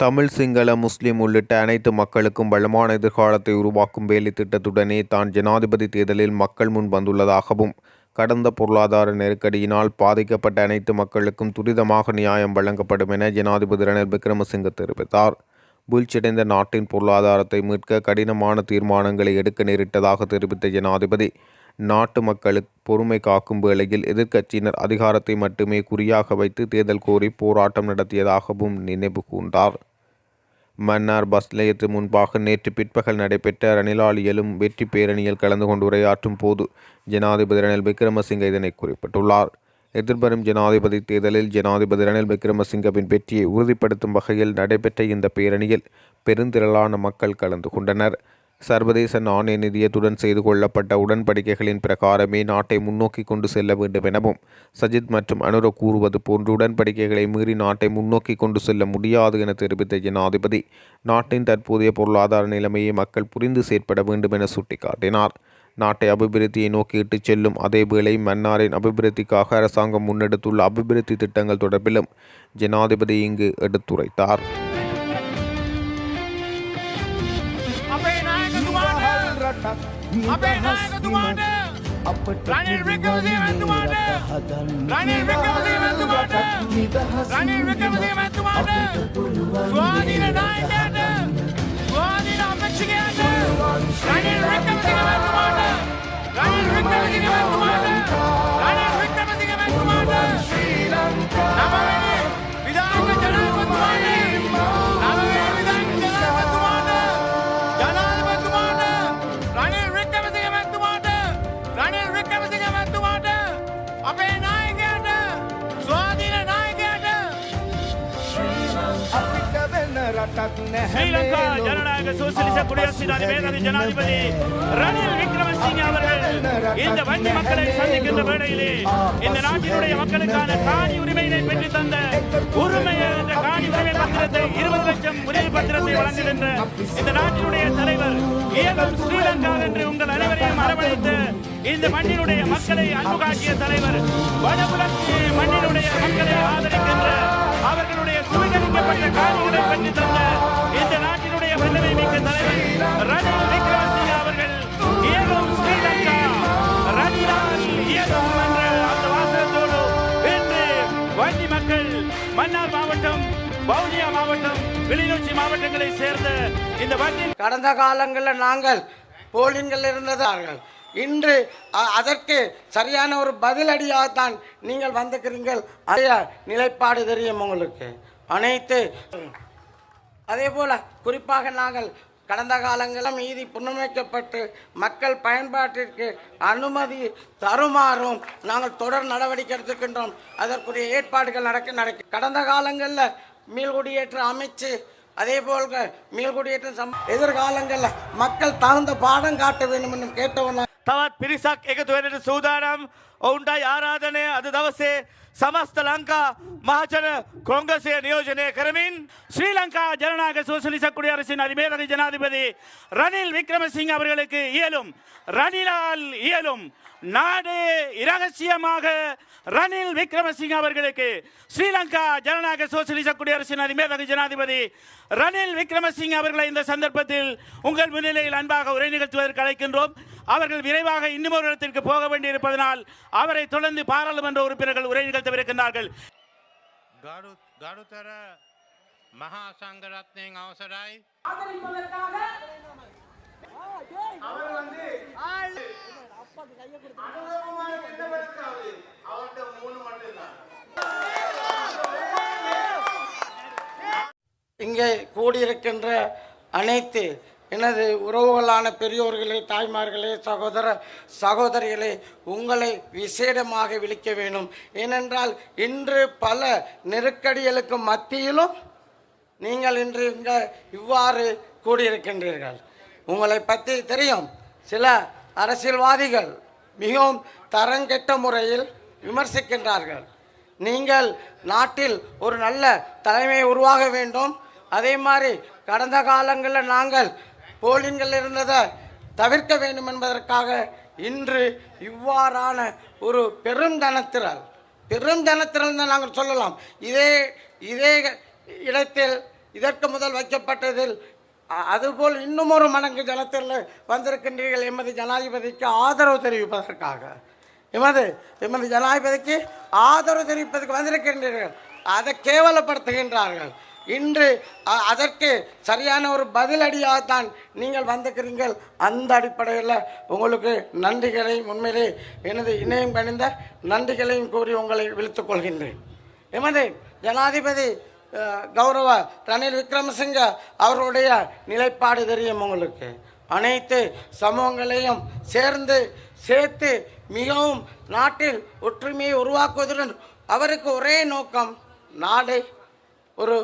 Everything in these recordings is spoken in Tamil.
தமிழ் சிங்கள முஸ்லிம் உள்ளிட்ட அனைத்து மக்களுக்கும் வளமான எதிர்காலத்தை உருவாக்கும் வேலை திட்டத்துடனே தான் ஜனாதிபதி தேர்தலில் மக்கள் முன் வந்துள்ளதாகவும் கடந்த பொருளாதார நெருக்கடியினால் பாதிக்கப்பட்ட அனைத்து மக்களுக்கும் துரிதமாக நியாயம் வழங்கப்படும் என ஜனாதிபதி ரணில் விக்ரமசிங்க தெரிவித்தார். வீழ்ச்சியடைந்த நாட்டின் பொருளாதாரத்தை மீட்க கடினமான தீர்மானங்களை எடுக்க நேரிட்டதாக தெரிவித்த ஜனாதிபதி நாட்டு மக்களுக்கு பொறுமை காக்கும் வேளையில் எதிர்க்கட்சியினர் அதிகாரத்தை மட்டுமே குறியாக வைத்து தேர்தல் கோரி போராட்டம் நடத்தியதாகவும் நினைவு கூர்ந்தார். மன்னார் பஸ் நிலையத்து முன்பாக நேற்று பிற்பகல் நடைபெற்ற ரணிலாளியலும் வெற்றி பேரணியில் கலந்து கொண்டு உரையாற்றும் போது ஜனாதிபதி ரணில் விக்ரமசிங்க இதனை குறிப்பிட்டுள்ளார். எதிர்வரும் ஜனாதிபதி தேர்தலில் ஜனாதிபதி ரணில் விக்ரமசிங்கவின் வெற்றியை உறுதிப்படுத்தும் வகையில் நடைபெற்ற இந்த பேரணியில் பெருந்திரளான மக்கள் கலந்து கொண்டனர். சர்வதேச நாணய நிதியத்துடன் செய்து கொள்ளப்பட்ட உடன்படிக்கைகளின் பிரகாரமே நாட்டை முன்னோக்கி கொண்டு செல்ல வேண்டும் எனவும் சஜித் மற்றும் அனுர கூறுவது போன்று உடன்படிக்கைகளை மீறி நாட்டை முன்னோக்கி கொண்டு செல்ல முடியாது என தெரிவித்த ஜனாதிபதி நாட்டின் தற்போதைய பொருளாதார நிலைமையை மக்கள் புரிந்து செயற்பட வேண்டும் என சுட்டிக்காட்டினார். நாட்டை அபிவிருத்தியை நோக்கி இட்டுச் செல்லும் அதேவேளை மன்னாரின் அபிவிருத்திக்காக அரசாங்கம் முன்னெடுத்துள்ள அபிவிருத்தி திட்டங்கள் தொடர்பிலும் ஜனாதிபதி இங்கு எடுத்துரைத்தார். අපේ නායකතුමාට අපට රනිල් වික්‍රමසිංහතුමාට රනිල් වික්‍රමසිංහතුමාට රනිල් වික්‍රමසිංහතුමාට ස්වාධීන නායකයාට ஸ்ரீலங்கா ஜனநாயக சோசியலிச குடியரசின் மேதாவி ஜனாதிபதி ரணில் விக்ரமசிங்க அவர்கள் இந்த வன்னி மக்களை சந்திக்கின்ற வேளையிலே இந்த நாட்டினுடைய மக்களுக்கான காணி உரிமையினை பெற்று தந்த உரிமை என்ற காணி உரிமை பத்திரத்தை இருபது லட்சம் உரிமை பத்திரத்தை வழங்குகின்ற இந்த நாட்டினுடைய தலைவர் ஏகம் ஸ்ரீலங்கா என்று உங்கள் அனைவரையும் அரவணைத்து இந்த மண்ணினுடைய மக்களை அன்பு காட்டிய தலைவர் வடபுலத்திய மண்ணினுடைய மக்களை ஆதரிக்கின்ற அவர்களுடைய சுவீகரிக்கப்பட்ட காணிகளை பெற்று தந்த இந்த தலைவர் ரணில் விக்ரமசிங்க அவர்கள் இயங்கும் ஸ்ரீலங்கா ரணிலால் இயங்கும் என்ற அந்த வாசகத்தோடு இன்று வன்னி மக்கள் மன்னார் மாவட்டம் வவுனியா மாவட்டம் கிளிநொச்சி மாவட்டங்களை சேர்ந்த இந்த வன்னி கடந்த காலங்களில் நாங்கள் போலிங்கள் இருந்ததார்கள். இன்று அதற்கு சரியான ஒரு பதிலடியாகத்தான் நீங்கள் வந்திருக்கிறீர்கள். அதே நிலைப்பாடு தெரியும் உங்களுக்கு. அனைத்து அதே போல குறிப்பாக நாங்கள் கடந்த காலங்களில் மீதி புனமைக்கப்பட்டு மக்கள் பயன்பாட்டிற்கு அனுமதி தருமாறும் நாங்கள் தொடர் நடவடிக்கை எடுத்துக்கின்றோம் அதற்குரிய ஏற்பாடுகள் நடக்க நடக்க கடந்த காலங்களில் மீள்குடியேற்ற அமைச்சு அதே போல் மீள்குடியேற்ற சம் எதிர்காலங்களில் மக்கள் தகுந்த பாடம் காட்ட வேண்டும் என்று கேட்டவன் තවත් පිරිසක් එකතු වෙනට සූදානම් ඔවුන්ටයි ආරාධනය අද දවසේ සමස්ත ලංකා මහජන කොංගසය නියෝජනය කරමින් ஸ்ரீ லங்கா ஜனநாயக சோசியலிச குடியரசின் அதிபேரவை ஜனாதிபதி ரணில் விக்ரமசிங்க அவர்களுக்கு இயலும் ரணிலால் இயலும் நாடு இரகசியமாக ரணில் விக்ரமசிங்க அவர்களுக்கு ஸ்ரீலங்கா ஜனநாயக சோசியலிச குடியரசின் அதிபேரவை ஜனாதிபதி ரணில் விக்ரமசிங்க அவர்களை இந்த சந்தர்ப்பத்தில் உங்கள் முன்னிலையில் அன்பாக உரை நிகழ்த்துவதற்கு அழைக்கின்றோம் அவர்கள் விரைவாக இன்னும் ஒரு இடத்திற்கு போக வேண்டியிருப்பதனால் அவரை தொடர்ந்து பாராளுமன்ற உறுப்பினர்கள் உரை நிகழ்த்தவிருக்கின்றார்கள் ගරු ගරුතර මහා සංගරත්නයෙන් අවසරයි இங்கே கூடியிருக்கின்ற அனைத்து எனது உறவுகளான பெரியோர்களே தாய்மார்களே சகோதர சகோதரிகளே உங்களை விசேடமாக விழிக்க வேண்டும். ஏனென்றால் இன்று பல நெருக்கடிகளுக்கு மத்தியிலும் நீங்கள் இன்று இங்கே இவ்வாறு கூடியிருக்கின்றீர்கள். உங்களை பற்றி தெரியும். சில அரசியல்வாதிகள் மிகவும் தரங்கெட்ட முறையில் விமர்சிக்கின்றார்கள். நீங்கள் நாட்டில் ஒரு நல்ல தலைமையை உருவாக வேண்டும். அதே மாதிரி கடந்த காலங்களில் நாங்கள் போலிங்கள் இருந்ததை தவிர்க்க வேண்டும் என்பதற்காக இன்று இவ்வாறான ஒரு பெருந்தனத்திரல் பெருந்தனத்திரல் தான் நாங்கள் சொல்லலாம். இதே இதே இடத்தில் இதற்கு முதல் வைக்கப்பட்டதில் அதுபோல் இன்னும் ஒரு மடங்கு ஜனத்தில் வந்திருக்கின்றீர்கள் எமது ஜனாதிபதிக்கு ஆதரவு தெரிவிப்பதற்காக. எமது எமது ஜனாதிபதிக்கு ஆதரவு தெரிவிப்பதற்கு வந்திருக்கின்றீர்கள். அதை கேவலப்படுத்துகின்றார்கள். இன்று அதற்கு சரியான ஒரு பதிலடியாகத்தான் நீங்கள் வந்திருக்கிறீர்கள். அந்த அடிப்படையில் உங்களுக்கு நன்றிகளையும் உண்மையிலே எனது இணையம் கணிந்த நன்றிகளையும் கூறி உங்களை விழித்துக் கொள்கின்றேன். எமது ஜனாதிபதி கௌரவ ரணில் விக்ரமசிங்க அவர்களுடைய நிலைப்பாடு தெரியும் உங்களுக்கு. அனைத்து சமூகங்களையும் சேர்ந்து சேர்த்து மிகவும் நாட்டில் ஒற்றுமையை உருவாக்குவதுடன் அவருக்கு ஒரே நோக்கம் நாடை ஒரு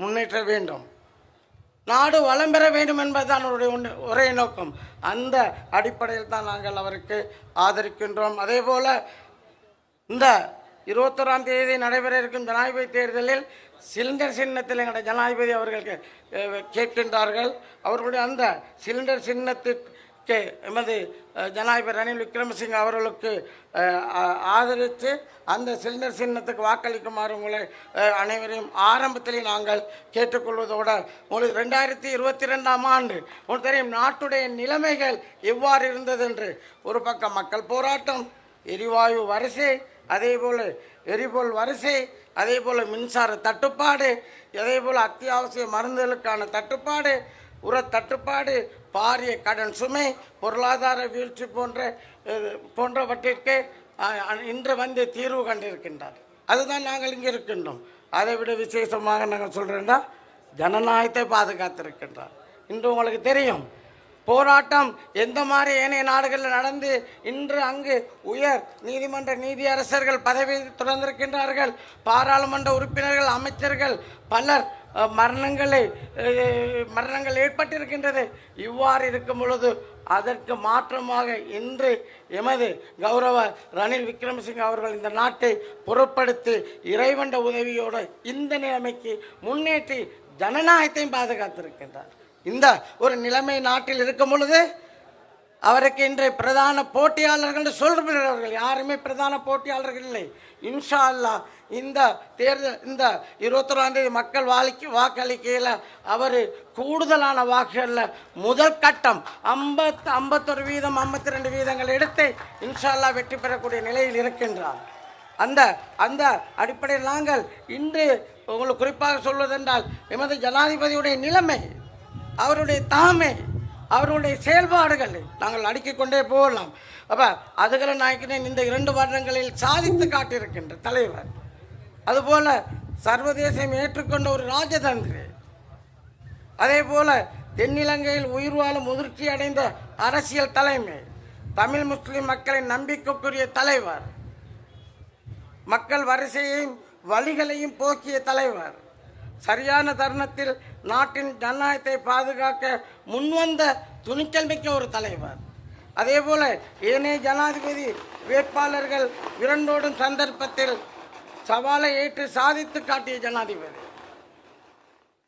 முன்னேற்ற வேண்டும். நாடு வளம் பெற வேண்டும் என்பதுதான் அவருடைய ஒரே நோக்கம். அந்த அடிப்படையில் தான் நாங்கள் அவருக்கு ஆதரிக்கின்றோம். அதே போல இந்த இருபத்தொராம் தேதி நடைபெற இருக்கும் ஜனாதிபதி தேர்தலில் சிலிண்டர் சின்னத்தில் எங்களுடைய ஜனாதிபதி அவர்கள் கேட்கின்றார்கள். அவர்களுடைய அந்த சிலிண்டர் சின்னத்திற்கு எமது ஜனாதிபதி ரணில் விக்ரமசிங்க அவர்களுக்கு ஆதரித்து அந்த சிலிண்டர் சின்னத்துக்கு வாக்களிக்குமாறு உங்களை அனைவரையும் ஆரம்பத்திலே நாங்கள் கேட்டுக்கொள்வதோடு உங்களுக்கு ரெண்டாயிரத்தி இருபத்தி ரெண்டாம் ஆண்டு உங்களுக்கு தெரியும் நாட்டுடைய நிலைமைகள் எவ்வாறு இருந்தது என்று. ஒரு பக்கம் மக்கள் போராட்டம் எரிவாயு வரிசை அதே போல் எரிபொருள் வரிசை அதே போல் மின்சார தட்டுப்பாடு அதே போல் அத்தியாவசிய மருந்துகளுக்கான தட்டுப்பாடு உர தட்டுப்பாடு பாரிய கடன் சுமை பொருளாதார வீழ்ச்சி போன்ற போன்றவற்றிற்கு இன்று வந்து தீர்வு கண்டிருக்கின்றார். அதுதான் நாங்கள் இங்கே இருக்கின்றோம். அதை விட விசேஷமாக நாங்கள் சொல்கிறேன்னா ஜனநாயகத்தை பாதுகாத்திருக்கின்றார். இன்று உங்களுக்கு தெரியும் போராட்டம் எந்த மாதிரி ஏனைய நாடுகளில் நடந்து இன்று அங்கு உயர் நீதிமன்ற நீதியரசர்கள் பதவி துறந்திருக்கின்றார்கள். பாராளுமன்ற உறுப்பினர்கள் அமைச்சர்கள் பலர் மரணங்களை மரணங்கள் ஏற்பட்டிருக்கின்றது. இவ்வாறு இருக்கும் பொழுது அதற்கு மாற்றமாக இன்று எமது கௌரவ ரணில் விக்ரமசிங்க அவர்கள் இந்த நாட்டை புறப்படுத்தி இறைவண்ட உதவியோடு இந்த நிலைமைக்கு முன்னேற்றி ஜனநாயகத்தையும் பாதுகாத்திருக்கின்றார். இந்த ஒரு நிலைமை நாட்டில் இருக்கும் பொழுது அவருக்கு இன்றைய பிரதான போட்டியாளர்கள் சொல்கிறவர்கள் யாருமே பிரதான போட்டியாளர்கள் இல்லை. இன்ஷா அல்லாஹ் இந்த தேர்தல் இந்த இருபத்தொராம் தேதி மக்கள் வாக்கு வாக்களிக்கையில் அவர் கூடுதலான வாக்குகளில் முதல் கட்டம் ஐம்பத்து ஐம்பத்தொரு வீதம் ஐம்பத்தி ரெண்டு வீதங்கள் எடுத்து இன்ஷா அல்லாஹ் வெற்றி பெறக்கூடிய நிலையில் இருக்கின்றார். அந்த அந்த அடிப்படையில் நாங்கள் இன்று உங்களுக்கு குறிப்பாக சொல்வதென்றால் எமது ஜனாதிபதியுடைய நிலைமை அவருடைய தாமை அவருடைய செயல்பாடுகள் நாங்கள் அடுக்கிக்கொண்டே போகலாம். அப்போ அதுகளை நாயக்கனின் இந்த இரண்டு வருடங்களில் சாதித்து காட்டியிருக்கின்ற தலைவர். அதுபோல சர்வதேசம் ஏற்றுக்கொண்ட ஒரு ராஜதந்திரி. அதே போல தென்னிலங்கையில் உயிர் வாழும் முதிர்ச்சி அடைந்த அரசியல் தலைமை தமிழ் முஸ்லிம் மக்களின் நம்பிக்கைக்குரிய தலைவர். மக்கள் வரிசையையும் வழிகளையும் போக்கிய தலைவர். சரியான தருணத்தில் நாட்டின் ஜனநாயகத்தை பாதுகாக்க முன்வந்த துணிச்சல் மிக்க ஒரு தலைவர். அதே போல ஏனைய ஜனாதிபதி வேட்பாளர்கள் இரண்டோடும் சந்தர்ப்பத்தில் சவாலை ஏற்று சாதித்து காட்டிய ஜனாதிபதி.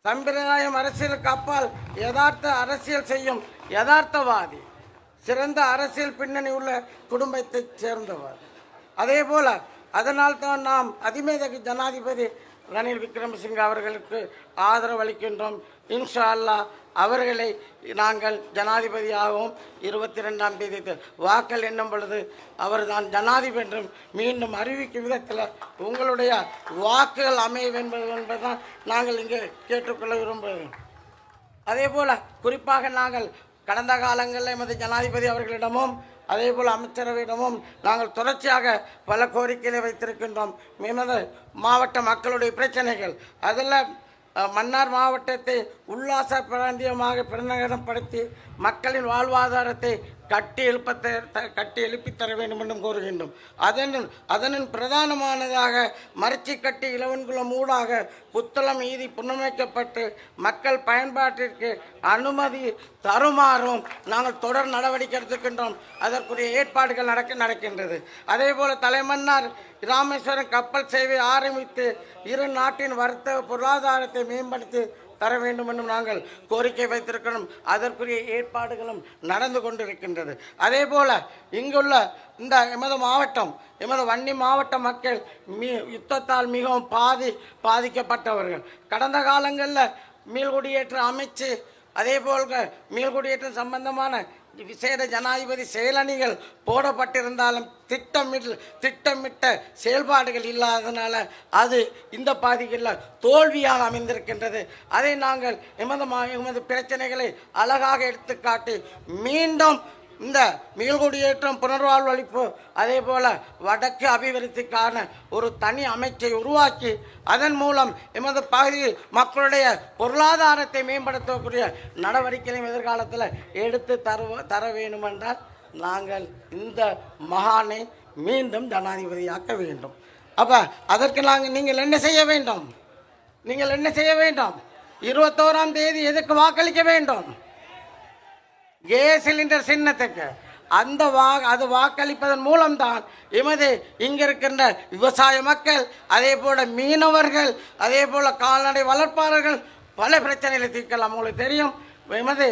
சம்பிரதாயம் அரசியலுக்கு அப்பால் யதார்த்த அரசியல் செய்யும் யதார்த்தவாதி சிறந்த அரசியல் பின்னணி உள்ள குடும்பத்தைச் சேர்ந்தவர். அதே போல அதனால் தான் நாம் அதிமேதகு ஜனாதிபதி ரணில் விக்ரமசிங்க அவர்களுக்கு ஆதரவு அளிக்கின்றோம். இன்ஷா அல்லாஹ் அவர்களை நாங்கள் ஜனாதிபதியாகவும் இருபத்தி ரெண்டாம் தேதி வாக்கள் எண்ணும் பொழுது அவர்தான் ஜனாதிபதி என்றும் மீண்டும் அறிவிக்கும் விதத்தில் உங்களுடைய வாக்குகள் அமைய வேண்டும் என்பதுதான் நாங்கள் இங்கே கேட்டுக்கொள்ள விரும்புகிறோம். அதே போல் குறிப்பாக நாங்கள் கடந்த காலங்களில் எமது ஜனாதிபதி அவர்களிடமும் அதே போல் அமைச்சரவையிடமும் நாங்கள் தொடர்ச்சியாக பல கோரிக்கைகளை வைத்திருக்கின்றோம். எமது மாவட்ட மக்களுடைய பிரச்சனைகள். அதில் மன்னார் மாவட்டத்தை உல்லாச பிராந்தியமாக பிரநகரப்படுத்தி மக்களின் வாழ்வாதாரத்தை கட்டி எழுப்ப த- கட்டி எழுப்பித் தர வேண்டும் என்றும் கோருகின்றோம். அதனின் அதனின் பிரதானமானதாக மரிச்சி கட்டி இளவன்குளம் ஊடாக புத்தளம் ஈதி புனமைக்கப்பட்டு மக்கள் பயன்பாட்டிற்கு அனுமதி தருமாறும் நாங்கள் தொடர் நடவடிக்கை எடுத்துக்கின்றோம் அதற்குரிய ஏற்பாடுகள் நடக்க நடக்கின்றது. அதே போல தலைமன்னார் ராமேஸ்வரம் கப்பல் சேவை ஆரம்பித்து இரு நாட்டின் வர்த்தக பொருளாதாரத்தை மேம்படுத்தி தர வேண்டும் என்றும் நாங்கள் கோரிக்கை வைத்திருக்கிறோம் அதற்குரிய ஏற்பாடுகளும் நடந்து கொண்டிருக்கின்றது. அதே போல இங்குள்ள இந்த எமது மாவட்டம் எமது வன்னி மாவட்ட மக்கள் மீ யுத்தத்தால் மிகவும் பாதி பாதிக்கப்பட்டவர்கள். கடந்த காலங்களில் மீள்குடியேற்ற அமைச்சு அதே போல் மீள்குடியேற்றம் சம்பந்தமான விசேட ஜனாதிபதி செயலணிகள் போடப்பட்டிருந்தாலும் திட்டமிட்டு திட்டமிட்ட செயல்பாடுகள் இல்லாததுனால அது இந்த பாதிகளில் தோல்வியாக அமைந்திருக்கின்றது. அதை நாங்கள் எமது எமது பிரச்சனைகளை அழகாக எடுத்துக்காட்டி மீண்டும் இந்த மீள்குடியேற்றம் புனர்வாழ்வளிப்பு அதே போல வடக்கு அபிவிருத்திக்கான ஒரு தனி அமைச்சை உருவாக்கி அதன் மூலம் எமது பகுதியில் மக்களுடைய பொருளாதாரத்தை மேம்படுத்தக்கூடிய நடவடிக்கைகளையும் எதிர்காலத்தில் எடுத்து தர தர வேண்டுமென்றால் நாங்கள் இந்த மகானை மீண்டும் ஜனாதிபதியாக்க வேண்டும். அப்போ அதற்கு நாங்கள் நீங்கள் என்ன செய்ய வேண்டும்? நீங்கள் என்ன செய்ய வேண்டும்? இருபத்தோராம் தேதி எதுக்கு வாக்களிக்க வேண்டும்? கேஸ் சிலிண்டர் சின்னத்துக்கு. அந்த வா அது வாக்களிப்பதன் மூலம்தான் எமது இங்கே இருக்கின்ற விவசாய மக்கள் அதே போல் மீனவர்கள் அதே போல் கால்நடை வளர்ப்பாளர்கள் பல பிரச்சனைகளை தீர்க்கலாம். உங்களுக்கு தெரியும் எமது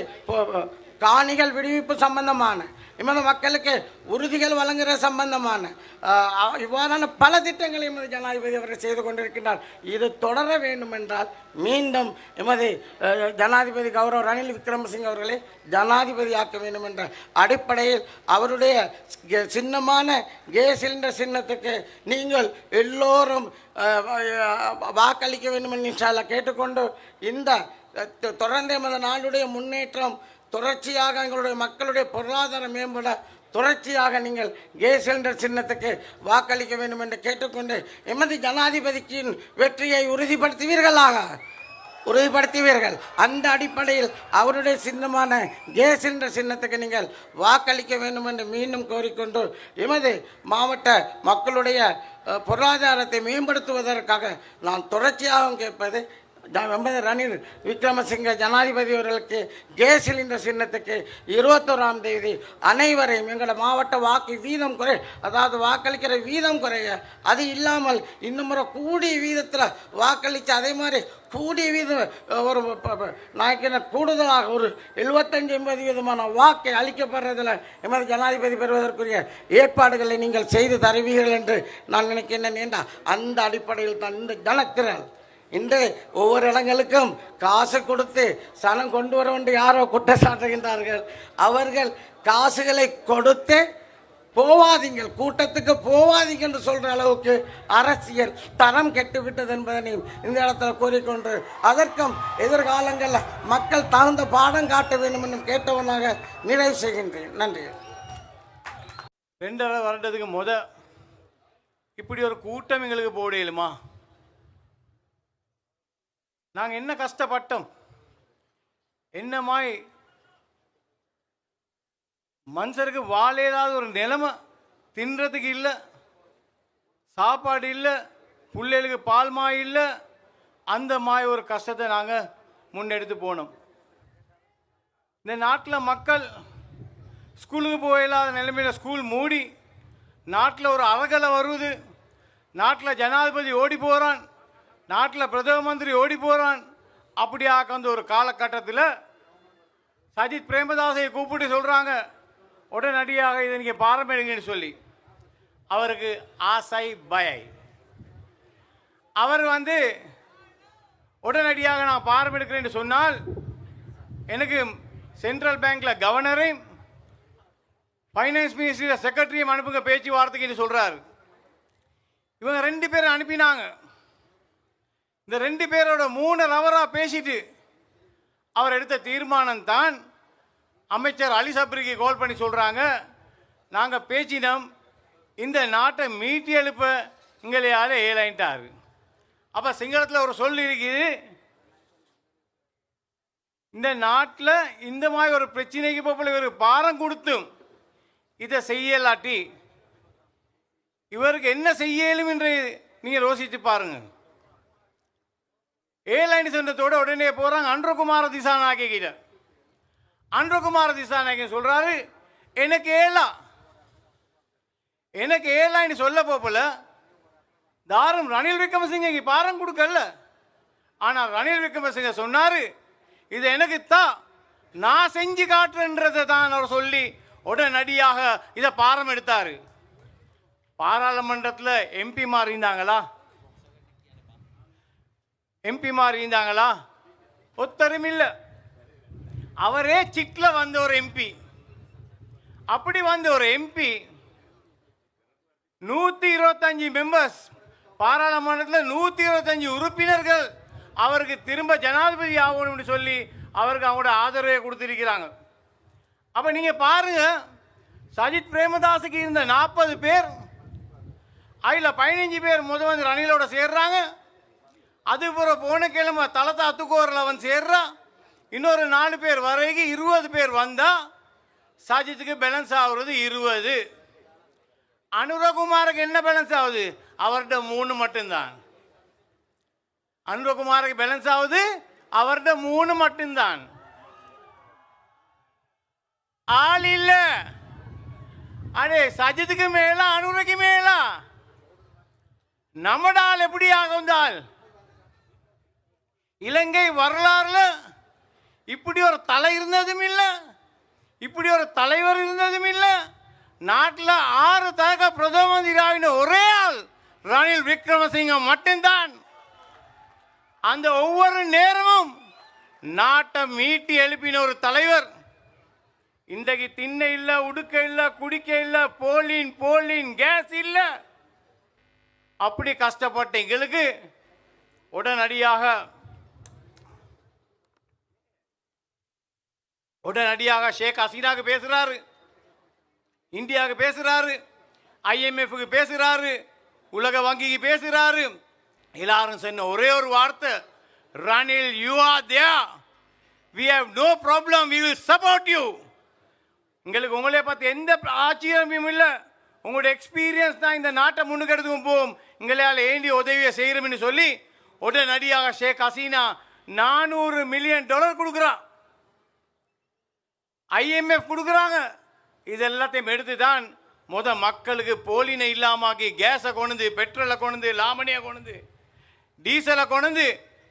காணிகள் விடுவிப்பு சம்பந்தமான எமது மக்களுக்கு உறுதிகள் வழங்குகிற சம்பந்தமான இவ்வாறான பல திட்டங்களை எமது ஜனாதிபதி அவர்கள் செய்து கொண்டிருக்கின்றார். இது தொடர வேண்டும் என்றால் மீண்டும் எமது ஜனாதிபதி கௌரவ ரணில் விக்ரமசிங்க அவர்களை ஜனாதிபதியாக்க வேண்டும் என்ற அடிப்படையில் அவருடைய சின்னமான கேஸ் சிலிண்டர் சின்னத்துக்கு நீங்கள் எல்லோரும் வாக்களிக்க வேண்டும் என்று கேட்டுக்கொண்டு இந்த தொடர்ந்து எமது நாடுடைய முன்னேற்றம் தொடர்ச்சியாக எங்களுடைய மக்களுடைய பொருளாதார மேம்பட தொடர்ச்சியாக நீங்கள் கேஸ் சிலிண்டர் சின்னத்துக்கு வாக்களிக்க வேண்டும் என்று கேட்டுக்கொண்டு எமது ஜனாதிபதிக்கின் வெற்றியை உறுதிப்படுத்துவீர்களாக? உறுதிப்படுத்துவீர்கள். அந்த அடிப்படையில் அவருடைய சின்னமான கேஸ் சிலிண்டர் சின்னத்துக்கு நீங்கள் வாக்களிக்க வேண்டும் என்று மீண்டும் கோரிக்கொண்டு எமது மாவட்ட மக்களுடைய பொருளாதாரத்தை மேம்படுத்துவதற்காக நான் தொடர்ச்சியாகவும் கேட்பது ஜ- ரணில் விக்ரமசிங்க ஜனாதிபதி அவர்களுக்கு கேஸ் சிலிண்டர் சின்னத்துக்கு இருபத்தோராம் தேதி அனைவரையும் எங்களோட மாவட்ட வாக்கு வீதம் குறை அதாவது வாக்களிக்கிற வீதம் குறைய அது இல்லாமல் இன்னும் முறை கூடிய வீதத்தில் வாக்களித்து அதே மாதிரி கூடிய வீதம் ஒரு ப- நாய்க்கு கூடுதலாக ஒரு எழுபத்தஞ்சு எண்பது விதமான வாக்கை அளிக்கப்படுறதில் எமது ஜனாதிபதி பெறுவதற்குரிய ஏற்பாடுகளை நீங்கள் செய்து தருவீர்கள் என்று நான் நினைக்கின்றேன். ஏண்டா? அந்த அடிப்படையில் தான் இந்த ஜனத்திரள் இன்று ஒவ்வொரு இடங்களுக்கும் காசு கொடுத்து சனம் கொண்டு வர வேண்டும் யாரோ குற்றம் சாட்டுகின்றார்கள் அவர்கள் காசுகளை கொடுத்து போவாதீங்கள். கூட்டத்துக்கு போவாதீங்க என்று சொல்ற அளவுக்கு அரசியல் தரம் கெட்டுவிட்டது என்பதனையும் இந்த இடத்துல கூறிக்கொண்டு அதற்கும் எதிர்காலங்களில் மக்கள் தகுந்த பாடம் காட்ட வேண்டும் என்று கேட்டவனாக நிறைவு செய்கின்றேன். நன்றி. ரெண்டரை வருடத்துக்கு முத இப்படி ஒரு கூட்டம் எங்களுக்கு போடையிலுமா நாங்கள் என்ன கஷ்டப்பட்டோம்? என்னமாய் மனுஷருக்கு வாழ ஏதாவது ஒரு நிலைமை தின்றதுக்கு இல்லை சாப்பாடு இல்லை பிள்ளைகளுக்கு பால் மாய் இல்லை அந்த மாய் ஒரு கஷ்டத்தை நாங்கள் முன்னெடுத்து போனோம். இந்த நாட்டில் மக்கள் ஸ்கூலுக்கு போக இல்லாத நிலைமையில் ஸ்கூல் மூடி நாட்டில் ஒரு அறகலை வருது நாட்டில் ஜனாதிபதி ஓடி போகிறான் நாட்டில் பிரதம மந்திரி ஓடி போகிறான் அப்படியாக அந்த ஒரு காலகட்டத்தில் சஜித் பிரேமதாசை கூப்பிட்டு சொல்கிறாங்க உடனடியாக இதை நீங்கள் பாரம்பரியங்கன்னு சொல்லி. அவருக்கு ஆசை பயை. அவர் வந்து உடனடியாக நான் பாரம் எடுக்கிறேன்னு சொன்னால் எனக்கு சென்ட்ரல் பேங்க்கில் கவர்னரையும் ஃபைனான்ஸ் மினிஸ்ட்ரியில் செக்ரட்டரியும் அனுப்புங்க பேச்சுவார்த்தைக்கு சொல்கிறார் இவங்க ரெண்டு பேரும் அனுப்பினாங்க. இந்த ரெண்டு பேரோட மூணு நவராக பேசிட்டு அவர் எடுத்த தீர்மானம் தான் அமைச்சர் அலி சப்ரிக்கு கால் பண்ணி சொல்கிறாங்க நாங்கள் பேசினோம். இந்த நாட்டை மீட்டி எழுப்ப எங்களையால் ஏழைன்ட்டாரு. அப்போ சிங்களத்தில் ஒரு சொல் இருக்குது. இந்த நாட்டில் இந்த மாதிரி ஒரு பிரச்சனைக்கு போல இவர் பாரம் கொடுத்தும். இதை செய்யலாட்டி இவருக்கு என்ன செய்யலும் என்று நீங்கள் யோசித்து பாருங்கள் ஏலைன் சொன்னதோட உடனே போகிறாங்க அன்றகுமார திசாநாயகி கிட்ட அன்றகுமார திசாநாயகி சொல்கிறாரு எனக்கு ஏலா. எனக்கு ஏலான்னு சொல்ல போப்பல. தாரும் ரணில் விக்ரமசிங்க இங்கே பாரம் கொடுக்கல. ஆனால் ரணில் விக்ரமசிங்க சொன்னார் இது எனக்கு தான் நான் செஞ்சு காட்டுறேன்றதை தான் அவர் சொல்லி உடனடியாக இதை பாரம் எடுத்தார். பாராளுமன்றத்தில் எம்பி மாறியிருந்தாங்களா எம்பிமார் இருந்தாங்களா? ஒத்தரும் இல்லை. அவரே சிட்ல வந்த ஒரு எம்பி அப்படி வந்த ஒரு எம்பி நூற்றி இருபத்தஞ்சு மெம்பர்ஸ் பாராளுமன்றத்தில் நூற்றி இருபத்தஞ்சு உறுப்பினர்கள் அவருக்கு திரும்ப ஜனாதிபதி ஆகணும்னு சொல்லி அவருக்கு அவங்களோட ஆதரவை கொடுத்துருக்கிறாங்க. அப்போ நீங்கள் பாருங்க சஜித் பிரேமதாஸுக்கு இருந்த நாற்பது பேர் அதில் பதினஞ்சு பேர் முத வந்து ரணிலோட சேர்றாங்க. அது போன கிழமை தலத்தா அத்துக்கோரில் அவன் சேர்றான் இன்னொரு நாலு பேர் வரைக்கும் இருபது பேர் வந்தால் சஜித்துக்கு பேலன்ஸ் ஆகுறது இருபது. அனுரகுமாருக்கு என்ன பேலன்ஸ் ஆகுது? அவர்கிட்ட மூணு மட்டும்தான். அனுரகுமாருக்கு பேலன்ஸ் ஆகுது அவர்கிட்ட மூணு மட்டும்தான். ஆள் இல்ல. அடே சஜித்துக்கு மேல அனுரைக்கு மேல? நம்மட ஆள் எப்படி ஆகுந்தால்? இலங்கை வரலாறுல இப்படி ஒரு தலை இருந்ததும் இல்லை இப்படி ஒரு தலைவர் இருந்ததும் இல்லை. நாட்டில் ஆறு தக பிரதம மந்திராவின ஒரே ஆள் ரணில் விக்ரமசிங்க மட்டும்தான். அந்த ஒவ்வொரு நேரமும் நாட்டை மீட்டி எழுப்பின ஒரு தலைவர். இன்றைக்கு திண்ணை இல்லை உடுக்க இல்லை குடிக்க இல்லை போலின் போலின் கேஸ் இல்லை. அப்படி கஷ்டப்பட்ட எங்களுக்கு உடனடியாக உடனடியாக ஷேக் ஹசீனாவுக்கு பேசுகிறாரு இந்தியாவுக்கு பேசுகிறாரு ஐஎம்எஃப்க்கு பேசுகிறாரு உலக வங்கிக்கு பேசுகிறாரு எல்லாரும் சொன்ன ஒரே ஒரு வார்த்தை Ranil you are there we have no problem we will support you எங்களுக்கு உங்களை பார்த்து எந்த ஆச்சரியமும் இல்லை. உங்களோட எக்ஸ்பீரியன்ஸ் தான் இந்த நாட்டை முன்னுக்கெடுத்துக்கும் போகும். எங்களால் ஏண்டி உதவியை செய்கிறோம்னு சொல்லி உடனடியாக ஷேக் ஹசீனா நானூறு மில்லியன் டாலர் கொடுக்குறான். ஐஎம்எஃப் கொடுக்குறாங்க. இது எல்லாத்தையும் எடுத்து தான் முத மக்களுக்கு போலினை இல்லாமாக்கி கேஸை கொண்டு பெட்ரோலை கொண்டு லாமணியை கொண்டு டீசலை கொண்டு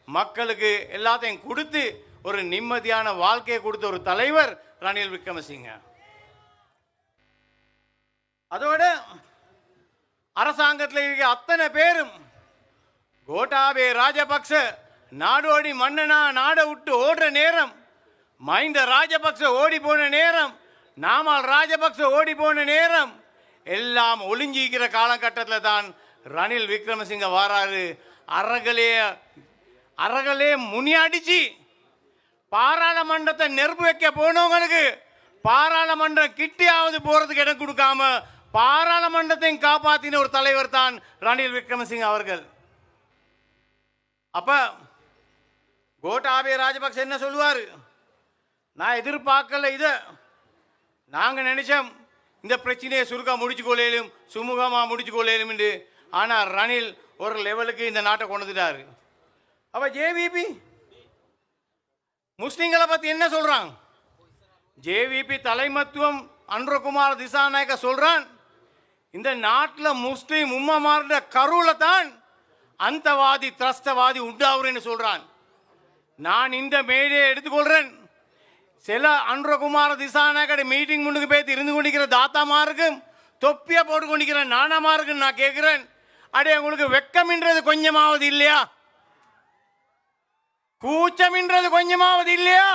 மக்களுக்கு எல்லாத்தையும் கொடுத்து ஒரு நிம்மதியான வாழ்க்கையை கொடுத்த ஒரு தலைவர் ரணில் விக்ரமசிங்க. அதோட அரசாங்கத்தில் இருக்க அத்தனை பேரும் கோட்டாபே ராஜபக்ச நாடோடி மன்னனா நாடை விட்டு ஓடுற நேரம் மைந்த ராஜபக்ச ஓடி போன நேரம் நாமல் ராஜபக்ச ஓடி போன நேரம் எல்லாம் ஒளிஞ்சிக்கிற காலகட்டத்தில் தான் ரணில் விக்ரமசிங்க வாராரு. அறகலே அறகலே முனியடிச்சு பாராளுமன்றத்தை நெருப்பு வைக்க போனவங்களுக்கு பாராளுமன்றம் கிட்டியாவது போறதுக்கு இடம் கொடுக்காம பாராளுமன்றத்தையும் காப்பாத்தின ஒரு தலைவர் தான் ரணில் விக்ரமசிங்க அவர்கள். அப்ப கோட்டாபே ராஜபக்ச என்ன சொல்லுவாரு? நான் எதிர்பார்க்கல இதை. நாங்கள் நினைச்சோம் இந்த பிரச்சனையை சுருக்கா முடிச்சு கொள்ளையிலும் சுமூகமாக முடிச்சு கொள்ளையிலும் ஆனால் ரணில் ஒரு லெவலுக்கு இந்த நாட்டை கொண்டு வந்துட்டாரு. அப்போ ஜேவிபி முஸ்லிம்களை பற்றி என்ன சொல்கிறாங்க ஜேவிபி தலைமத்துவம் அன்றகுமார் திசாநாயக்க சொல்கிறான் இந்த நாட்டில் முஸ்லீம் உம்மமார்ட கருவில் தான் அந்தவாதி திரஸ்தவாதி உண்டாவுறேன்னு சொல்கிறான் நான் இந்த மேடையை எடுத்துக்கொள்கிறேன் சில அன்றகுமார திசாநாயகட மீட்டிங் முன்னுக்கு போய் இருந்து கொண்டிருக்கிற தாத்தாமாருக்கும் தொப்பியை போட்டு கொண்டிருக்கிற நானாமாருக்கும் நான் கேட்கிறேன். அடே உங்களுக்கு வெக்கமின்றது கொஞ்சமாவது இல்லையா? கூச்சமின்றது கொஞ்சமாவது இல்லையா?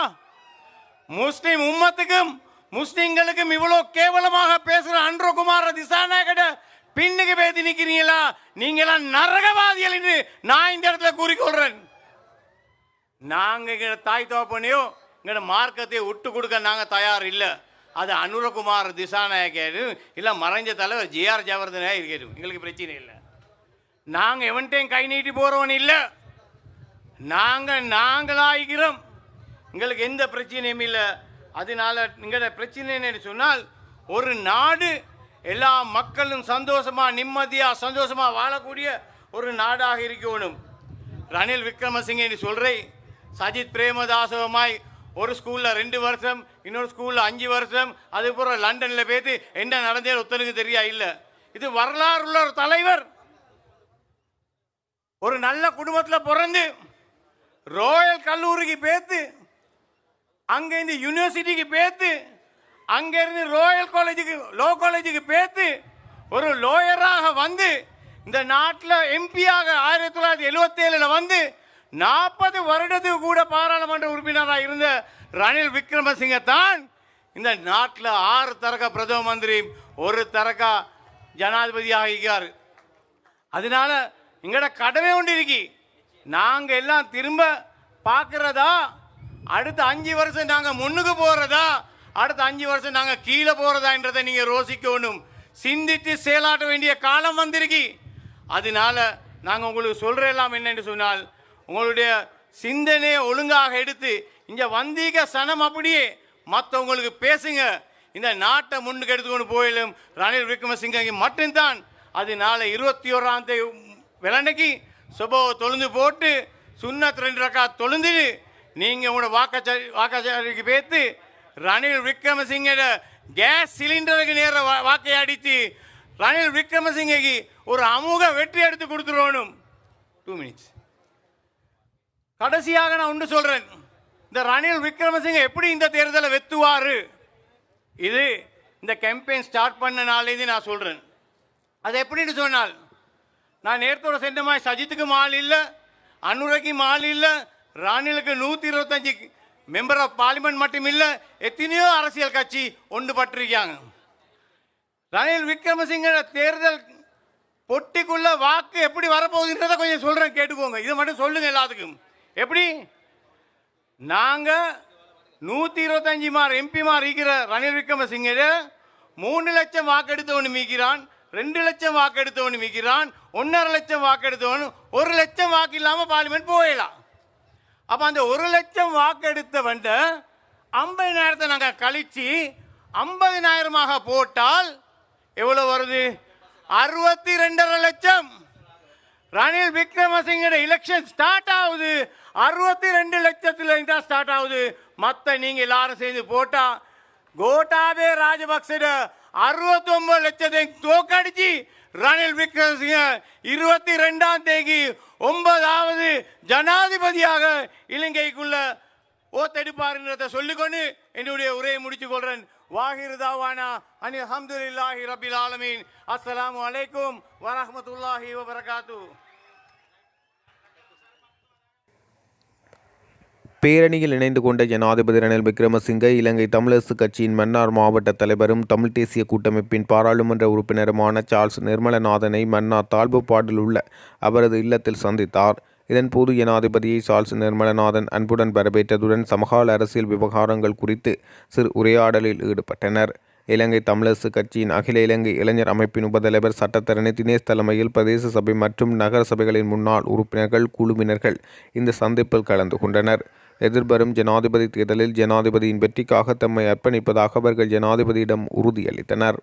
முஸ்லிம் உம்மத்துக்கும் முஸ்லிம்களுக்கும் இவ்வளோ கேவலமாக பேசுகிற அன்றகுமார திசாநாயகட பின்னுக்கு பேசி நிற்கிறீங்களா? நீங்களாம் நரகவாதிகள் என்று நான் இந்த இடத்துல கூறிக்கொள்றேன் நாங்கள் தாய் தோப்பனையோ எங்களோட மார்க்கத்தை விட்டு கொடுக்க நாங்கள் தயார் இல்லை. அது அனுரகுமார் திசாநாயகர். இல்லை மறைஞ்ச தலைவர் ஜிஆர் ஜவர்தனாக இருக்கிறோம் எங்களுக்கு பிரச்சனை இல்லை. நாங்கள் எவன்ட்டையும் கை நீட்டி போகிறவன் இல்லை. நாங்கள் நாங்களாகிறோம் எங்களுக்கு எந்த பிரச்சனையும் இல்லை. அதனால் எங்களோட பிரச்சனை என்னன்னு சொன்னால் ஒரு நாடு எல்லா மக்களும் சந்தோஷமாக நிம்மதியாக சந்தோஷமாக வாழக்கூடிய ஒரு நாடாக இருக்கணும். ரணில் விக்ரமசிங்க சொல்கிறேன் சஜித் பிரேமதாசவமாய் ஒரு ஸ்கூலில் ரெண்டு வருஷம் இன்னொரு ஸ்கூலில் அஞ்சு வருஷம் அதுக்கப்புறம் லண்டனில் பேத்து என்ன நடந்தே ஒத்தனுக்கு தெரியா? இல்லை. இது வரலாறு உள்ள ஒரு தலைவர். ஒரு நல்ல குடும்பத்தில் பிறந்து ராயல் கல்லூரிக்கு பேத்து அங்கேருந்து யூனிவர்சிட்டிக்கு பேத்து அங்கேருந்து ராயல் காலேஜுக்கு லோ காலேஜுக்கு பேத்து ஒரு லோயராக வந்து இந்த நாட்டில் எம்பியாக ஆயிரத்தி தொள்ளாயிரத்தி எழுபத்தேழில் வந்து நாற்பது வருடத்துக்கு கூட பாராளுமன்ற உறுப்பினராக இருந்த ரணில் விக்ரமசிங்க தான் இந்த நாட்டில் ஆறு தரக்க பிரதம மந்திரி ஒரு தரக்கா ஜனாதிபதியாக இருக்கார் அதனால எங்களோட கடமை ஒன்று இருக்கி. நாங்கள் எல்லாம் திரும்ப பார்க்குறதா? அடுத்த அஞ்சு வருஷம் நாங்கள் முன்னுக்கு போகிறதா அடுத்த அஞ்சு வருஷம் நாங்கள் கீழே போகிறதான்றதை நீங்கள் ரோசிக்கணும் சிந்தித்து செயலாற்ற வேண்டிய காலம் வந்திருக்கு. அதனால நாங்கள் உங்களுக்கு சொல்கிற எல்லாம் என்னென்னு சொன்னால் உங்களுடைய சிந்தனையை ஒழுங்காக எடுத்து இங்கே வந்தீக சனம் அப்படியே மற்றவங்களுக்கு பேசுங்க. இந்த நாட்டை முன்னுக்கு எடுத்துக்கொண்டு போயிலும் ரணில் விக்ரமசிங்க மட்டும்தான். அது நாளை இருபத்தி ஓராம் தேதி விளண்டைக்கு சுபவை தொழுந்து போட்டு சுண்ணத் ரெண்டு ரக்கா தொழுந்து நீங்கள் உங்களோட வாக்காச்சாரி வாக்காச்சாரிக்கு பேத்து ரணில் விக்ரமசிங்கோட கேஸ் சிலிண்டருக்கு நேர வாக்கை அடித்து ரணில் விக்ரமசிங்கக்கு ஒரு அமோக வெற்றி எடுத்து கொடுத்துருவணும் டூ மினிட்ஸ் கடைசியாக நான் ஒன்று சொல்றேன். இந்த ரணில் விக்ரமசிங்க எப்படி இந்த தேர்தலை வெத்துவாரு? இது இந்த கேம்பெயின் ஸ்டார்ட் பண்ண நாள்லேருந்து நான் சொல்றேன். அது எப்படின்னு சொன்னால் நான் நேரத்தோட சென்ற மாதிரி சஜித்துக்கு மால் இல்லை அனுரகி மால் இல்லை ராணிலுக்கு நூற்றி இருபத்தஞ்சி மெம்பர் ஆஃப் பார்லிமெண்ட் மட்டும் இல்லை எத்தனையோ அரசியல் கட்சி ஒன்று பட்டிருக்காங்க. ரணில் விக்ரமசிங்க தேர்தல் பொட்டிக்குள்ள வாக்கு எப்படி வரப்போகுதுன்றதை கொஞ்சம் சொல்கிறேன் கேட்டுக்கோங்க. இதை மட்டும் சொல்லுங்க எல்லாத்துக்கும். எப்படி? நாங்கள் நூற்றி இருபத்தஞ்சி மார் எம்பிமார் இருக்கிற ரணில் விக்ரமசிங்கர் மூணு லட்சம் வாக்கெடுத்தவனு மீக்கிறான் ரெண்டு லட்சம் வாக்கெடுத்தவனு மீக்கிறான் ஒன்றரை லட்சம் வாக்கெடுத்தவனு ஒரு லட்சம் வாக்கு இல்லாமல் பார்லிமெண்ட் போயிடலாம் அப்போ அந்த ஒரு லட்சம் வாக்கெடுத்தவன் ஐம்பதினாயிரத்தை நாங்கள் கழித்து ஐம்பதினாயிரமாக போட்டால் எவ்வளோ வருது? அறுபத்தி ரெண்டரை லட்சம். ரணில் விக்ரமசிங்கோட எலெக்ஷன் ஸ்டார்ட் ஆகுது. அறுபத்தி ரெண்டு லட்சத்துல இருந்தா ஸ்டார்ட் ஆகுது. மத்த நீங்க எல்லாரும் சேர்ந்து போட்டா கோட்டாபே ராஜபக்ச அறுபத்தி ஒன்பது லட்சத்தை தோக்கடிச்சு ரணில் விக்ரமசிங்க இருபத்தி ரெண்டாம் தேதி ஒன்பதாவது ஜனாதிபதியாக இலங்கைக்குள்ள ஓத்தெடுப்பாருன்றத சொல்லிக்கொண்டு என்னுடைய உரையை முடிச்சு கொள்றேன். வாஹிருதாவானா அனி அனி இல்லாஹி ரபில் ஆலமீன். அஸ்லாம் அலைக்கும் வரமத்துல்லாஹி வபரகாத்து. பேரணியில் இணைந்து கொண்ட ஜனாதிபதி ரணில் விக்ரமசிங்க இலங்கை தமிழரசு கட்சியின் மன்னார் மாவட்ட தலைவரும் தமிழ் தேசிய கூட்டமைப்பின் பாராளுமன்ற உறுப்பினருமான சார்ல்ஸ் நிர்மலநாதனை மன்னார் தாழ்வுப்பாடில் உள்ள அவரது இல்லத்தில் சந்தித்தார். இதன்போது ஜனாதிபதியை சார்ல்ஸ் நிர்மலநாதன் அன்புடன் வரவேற்றதுடன் சமகால அரசியல் விவகாரங்கள் குறித்து சிறு உரையாடலில் ஈடுபட்டனர். இலங்கை தமிழரசு கட்சியின் அகில இலங்கை இளைஞர் அமைப்பின் உபதலைவர் சட்டத்தரணி தினேஷ் தலைமையில் பிரதேச சபை மற்றும் நகர சபைகளின் முன்னாள் உறுப்பினர்கள் குழுவினர்கள் இந்த சந்திப்பில் கலந்து கொண்டனர். எதிர்வரும் ஜனாதிபதி தேர்தலில் ஜனாதிபதியின் வெற்றிக்காக தம்மை அர்ப்பணிப்பதாக அவர்கள் ஜனாதிபதியிடம் உறுதியளித்தனர்.